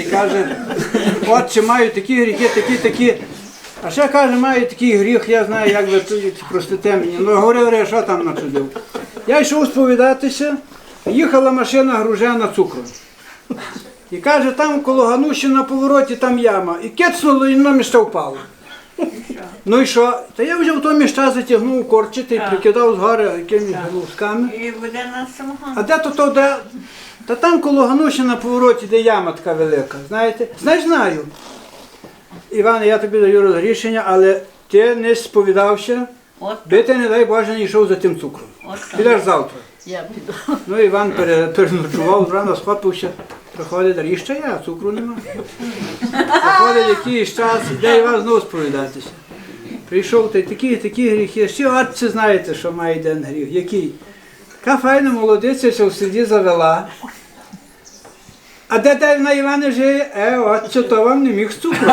Й каже, отче, маю такі гріхи, такі, такі. А ще каже, маю такий гріх, я знаю, як ви тут простите мені. Ну, говорю, що там начудив. Я йшов сповідатися, їхала машина гружена цукром. І каже, там коло Гануші на повороті там яма. І кецнуло, і на місце впало. Ну і що? Та я взяв то міща, затягнув корчити і прикидав згори якимись галузками. І буде на самогон. А де то то де? Та там коло Гануші на повороті, де яма така велика. Знаєте? Знаєш, знаю. Іване, я тобі даю розрішення, але ти не сповідався, От, би ти, не дай Боже, не йшов за тим цукром. от так. Підеш завтра. Я піду. Ну, Іван пере- переночував, рано схопився, приходить, а ще я, цукру нема. Приходить якийсь час, іде Іван знову сповідатися. Прийшов та й такі, такі гріхи. Ще отці знаєте, що має один гріх. Який? Така файна молодиця, що в селі завела. А де де на Іване жиє? Е, отче, то вам не міг цукру.